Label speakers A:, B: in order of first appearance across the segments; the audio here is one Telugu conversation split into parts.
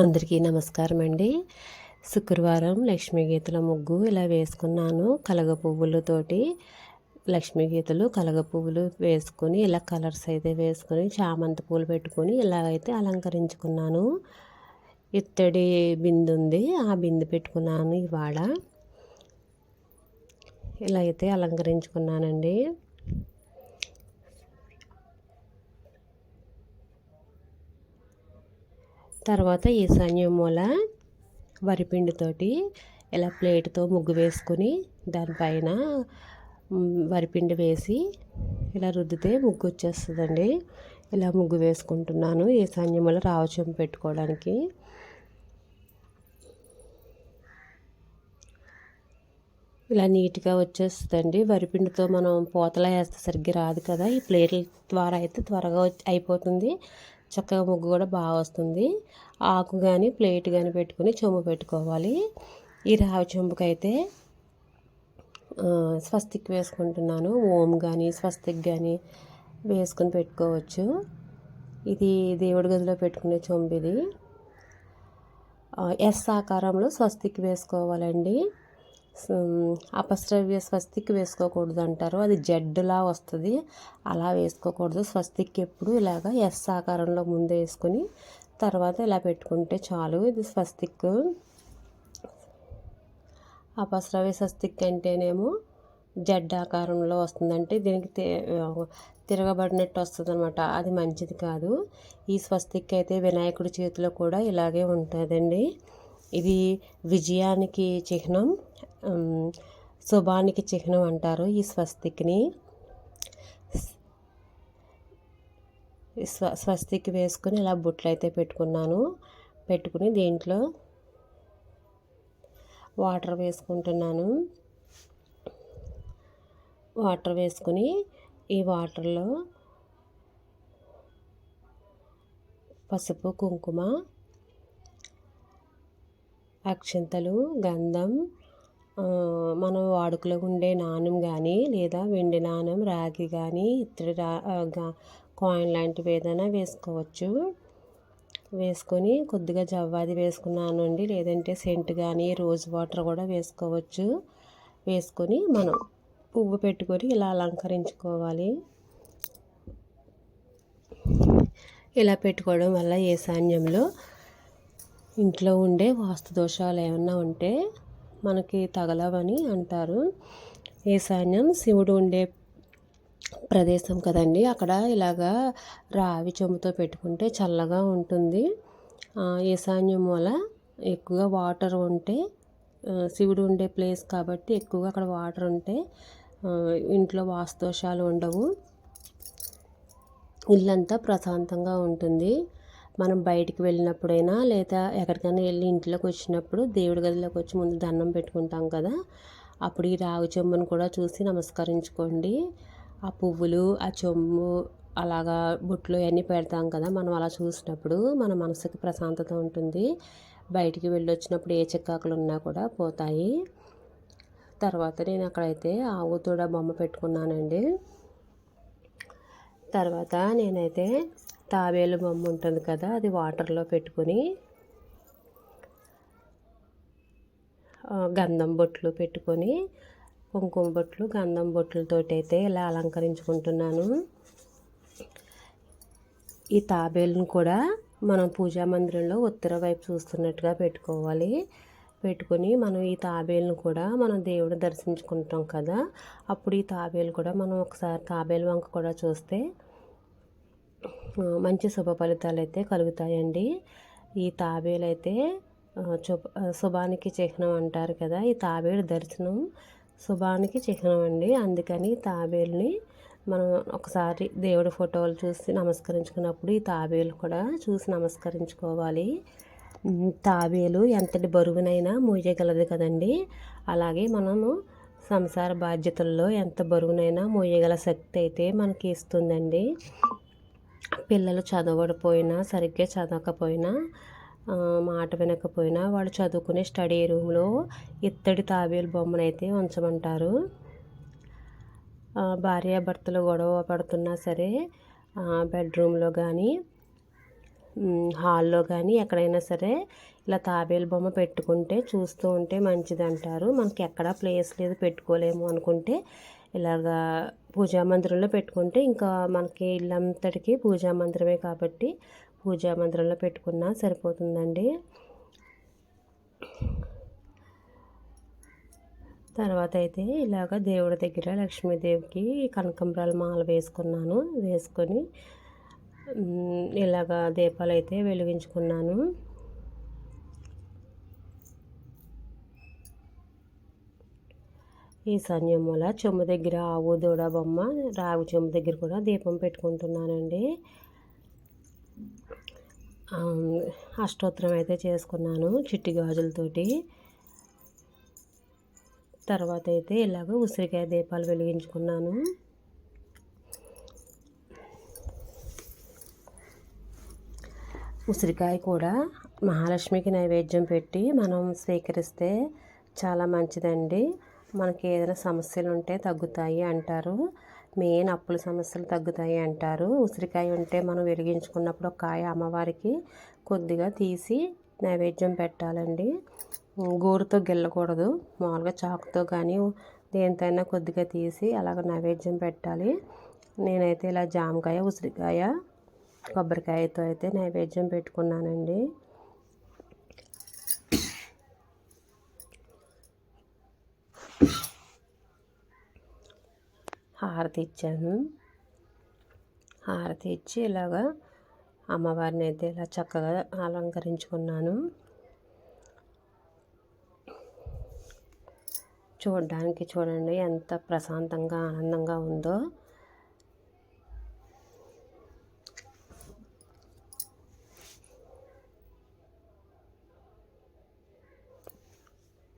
A: అందరికీ నమస్కారం అండి. శుక్రవారం లక్ష్మీ గీతల ముగ్గు ఇలా వేసుకున్నాను. కలగ పువ్వులతోటి లక్ష్మీ గీతలు కలగ పువ్వులు వేసుకొని ఇలా కలర్స్ అయితే వేసుకొని చామంతి పూలు పెట్టుకొని ఇలాగైతే అలంకరించుకున్నాను. ఇత్తడి బిందు ఉంది ఆ బిందు పెట్టుకున్నాను ఇవాళ. ఇలా అయితే అలంకరించుకున్నానండి. తర్వాత ఈశాన్య మూల వరిపిండితోటి ఇలా ప్లేట్తో ముగ్గు వేసుకొని దానిపైన వరిపిండి వేసి ఇలా రుద్దితే ముగ్గు వచ్చేస్తుందండి ఇలా ముగ్గు వేసుకుంటున్నాను ఈశాన్య మూల రావచం పెట్టుకోవడానికి. ఇలా నీట్గా వచ్చేస్తుందండి. వరిపిండితో మనం పోతలా వేస్తే సరిగ్గా రాదు కదా. ఈ ప్లేట్ల ద్వారా అయితే త్వరగా అయిపోతుంది. చక్కగా ముగ్గు కూడా బాగా వస్తుంది. ఆకు కానీ ప్లేట్ కానీ పెట్టుకుని చెంబు పెట్టుకోవాలి. ఈ రావి చెంబుకి అయితే స్వస్తిక్ వేసుకుంటున్నాను. ఓం కానీ స్వస్తిక్ కానీ వేసుకొని పెట్టుకోవచ్చు. ఇది దేవుడి గదిలో పెట్టుకునే చెంబు ఇది ఎస్ ఆకారంలో స్వస్తిక్ వేసుకోవాలండి. అపస్రవ్య స్వస్తిక్ వేసుకోకూడదు అంటారు అది జడ్డులా వస్తుంది. అలా వేసుకోకూడదు. స్వస్తిక్ ఎప్పుడు ఇలాగ ఎస్ ఆకారంలో ముందు వేసుకొని తర్వాత ఇలా పెట్టుకుంటే చాలు. ఇది స్వస్తిక్ అపస్రవ్య స్వస్తిక్ అంటేనేమో జడ్ ఆకారంలో వస్తుందంటే దీనికి తిరగబడినట్టు వస్తుంది అనమాట అది మంచిది కాదు. ఈ స్వస్తిక్ అయితే వినాయకుడి చేతిలో కూడా ఇలాగే ఉంటుందండి. ఇది విజయానికి చిహ్నం శుభానికి చిహ్నం అంటారు ఈ స్వస్తిక్ని. స్వ స్వస్తిక్ వేసుకుని ఇలా బుట్లు అయితే పెట్టుకున్నాను. పెట్టుకుని దీంట్లో? వాటర్ వేసుకుంటున్నాను. వాటర్ వేసుకుని ఈ వాటర్లో పసుపు కుంకుమ అక్షంతలు గంధం మనం వాడుకలో ఉండే నాణం కానీ లేదా వెండి నాణం రాగి కానీ ఇతర కాయిన్ లాంటివి ఏదైనా వేసుకోవచ్చు. వేసుకొని కొద్దిగా జవ్వాది వేసుకున్నాను అండి. లేదంటే సెంట్ కానీ రోజ్ వాటర్ కూడా వేసుకోవచ్చు. వేసుకొని మనం పువ్వు పెట్టుకొని ఇలా అలంకరించుకోవాలి. ఇలా పెట్టుకోవడం వల్ల ఈశాన్యంలో ఇంట్లో ఉండే వాస్తు దోషాలు ఏమన్నా ఉంటే మనకి తగలవని అంటారు. ఈశాన్యం శివుడు ఉండే ప్రదేశం కదండి. అక్కడ ఇలాగా రావి చెంబుతో పెట్టుకుంటే చల్లగా ఉంటుంది. ఈశాన్యం మూల ఎక్కువగా వాటర్ ఉంటే శివుడు ఉండే ప్లేస్ కాబట్టి ఎక్కువగా అక్కడ వాటర్ ఉంటే ఇంట్లో వాస్తోషాలు ఉండవు. ఇల్లంతా ప్రశాంతంగా ఉంటుంది. మనం బయటికి వెళ్ళినప్పుడైనా లేదా ఎక్కడికైనా వెళ్ళి ఇంట్లోకి వచ్చినప్పుడు దేవుడి గదిలోకి వచ్చి ముందు దండం పెట్టుకుంటాం కదా. అప్పుడు ఈ రాగు చెంబును కూడా చూసి నమస్కరించుకోండి. ఆ పువ్వులు ఆ చెంబు అలాగా బుట్లు అన్నీ పెడతాం కదా మనం అలా చూసినప్పుడు మన మనసుకి ప్రశాంతత ఉంటుంది. బయటికి వెళ్ళి వచ్చినప్పుడు ఏ చిక్కాకులు ఉన్నా కూడా పోతాయి. తర్వాత నేను అక్కడైతే ఆవుతోడ బొమ్మ పెట్టుకున్నానండి. తర్వాత నేనైతే తాబేలు బొమ్మ ఉంటుంది కదా అది వాటర్లో పెట్టుకొని గంధం బొట్లు పెట్టుకొని కుంకుమ బొట్లు గంధం బొట్లతోటి అయితే ఇలా అలంకరించుకుంటున్నాను. ఈ తాబేలును కూడా మనం పూజా మందిరంలో ఉత్తర వైపు చూస్తున్నట్టుగా పెట్టుకోవాలి. పెట్టుకొని మనం ఈ తాబేలను కూడా మనం దేవుడు దర్శించుకుంటాం కదా అప్పుడు ఈ తాబేలు కూడా మనం ఒకసారి తాబేలు వంక కూడా చూస్తే మంచి శుభ ఫలితాలు అయితే కలుగుతాయండి. ఈ తాబేలు అయితే శుభానికి చిహ్నం అంటారు కదా ఈ తాబేలు దర్శనం శుభానికి చిహ్నం అండి. అందుకని తాబేలుని మనం ఒకసారి దేవుడి ఫోటోలు చూసి నమస్కరించుకున్నప్పుడు ఈ తాబేలు కూడా చూసి నమస్కరించుకోవాలి. తాబేలు ఎంతటి బరువునైనా మోయగలదు కదండి. అలాగే మనము సంసార బాధ్యతల్లో ఎంత బరువునైనా మోయగల శక్తి అయితే మనకి ఇస్తుందండి. పిల్లలు చదవకపోయినా సరిగ్గా చదవకపోయినా మాట వినకపోయినా వాళ్ళు చదువుకునే స్టడీ రూమ్లో ఇత్తడి తాబేలు బొమ్మను అయితే ఉంచమంటారు భార్యాభర్తలు గొడవ పడుతున్నా సరే బెడ్రూమ్లో కానీ హాల్లో కానీ ఎక్కడైనా సరే ఇలా తాబేలు బొమ్మ పెట్టుకుంటే చూస్తూ ఉంటే మంచిది అంటారు మనకి ఎక్కడా ప్లేస్ లేదు పెట్టుకోలేము అనుకుంటే ఇలాగా పూజా మందిరంలో పెట్టుకుంటే ఇంకా మనకి ఇల్లంతటికి పూజా మందిరమే కాబట్టి పూజా మందిరంలో పెట్టుకున్నా సరిపోతుందండి. తర్వాత అయితే ఇలాగ దేవుడి దగ్గర లక్ష్మీదేవికి కనకంబరాల మాల వేసుకున్నాను వేసుకొని ఇలాగ దీపాలు అయితే వెలిగించుకున్నాను. ఈ సంయమూల చెమ్ము దగ్గర ఆవు దూడ బొమ్మ రాగు చెమ్ము దగ్గర కూడా దీపం పెట్టుకుంటున్నానండి. అష్టోత్తరం అయితే చేసుకున్నాను చిట్టి గాజులతోటి తర్వాత అయితే ఇలాగ ఉసిరికాయ దీపాలు వెలిగించుకున్నాను. ఉసిరికాయ కూడా మహాలక్ష్మికి నైవేద్యం పెట్టి మనం స్వీకరిస్తే చాలా మంచిదండి. మనకి ఏదైనా సమస్యలు ఉంటే తగ్గుతాయి అంటారు. మెయిన్ అప్పుల సమస్యలు తగ్గుతాయి అంటారు. ఉసిరికాయ ఉంటే మనం వెలిగించుకున్నప్పుడు ఒక కాయ అమ్మవారికి కొద్దిగా తీసి నైవేద్యం పెట్టాలండి. గోరుతో గిల్లకూడదు. మామూలుగా చాకుతో కానీ దేనితోనైనా కొద్దిగా తీసి అలాగ నైవేద్యం పెట్టాలి. నేనైతే ఇలా జామకాయ ఉసిరికాయ కొబ్బరికాయతో అయితే నైవేద్యం పెట్టుకున్నానండి. హారతి ఇచ్చాను హారతి ఇచ్చి ఇలాగా అమ్మవారిని అయితే ఇలా చక్కగా అలంకరించుకున్నాను. చూడడానికి చూడండి ఎంత ప్రశాంతంగా ఆనందంగా ఉందో.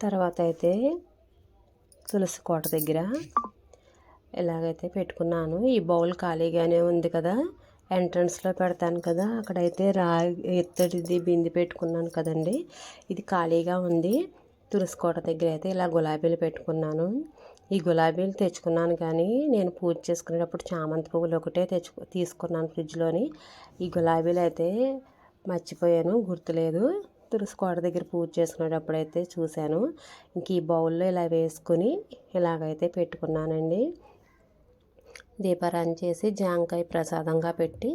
A: తర్వాత అయితే తులసి కోట దగ్గర ఇలాగైతే పెట్టుకున్నాను. ఈ బౌల్ ఖాళీగానే ఉంది కదా. ఎంట్రన్స్లో పెడతాను కదా. అక్కడైతే రా ఎత్తడిది బింది పెట్టుకున్నాను కదండి. ఇది ఖాళీగా ఉంది. తులసికోట దగ్గర అయితే ఇలా గులాబీలు పెట్టుకున్నాను. ఈ గులాబీలు తెచ్చుకున్నాను కానీ నేను పూజ చేసుకునేటప్పుడు చామంతి పువ్వులు ఒకటే తెచ్చుకు తీసుకున్నాను ఫ్రిడ్జ్లోని. ఈ గులాబీలు అయితే మర్చిపోయాను గుర్తులేదు. తులసికోట దగ్గర పూజ చేసుకునేటప్పుడు అయితే చూశాను. ఇంక ఈ బౌల్లో ఇలా వేసుకుని ఇలాగైతే పెట్టుకున్నానండి. దీపారాన్ని చేసి జాంకాయ ప్రసాదంగా పెట్టి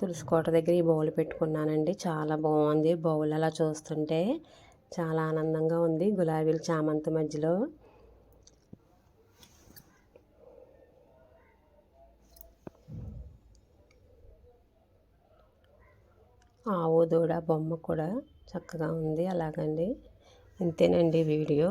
A: తులసికోట దగ్గర ఈ బౌల్ పెట్టుకున్నానండి. చాలా బాగుంది బౌల్ అలా చూస్తుంటే. చాలా ఆనందంగా ఉంది గులాబీలు చామంతి మధ్యలో. ఆవు దూడ బొమ్మ కూడా. చక్కగా ఉంది అలాగండి. ఇంతేనండి వీడియో.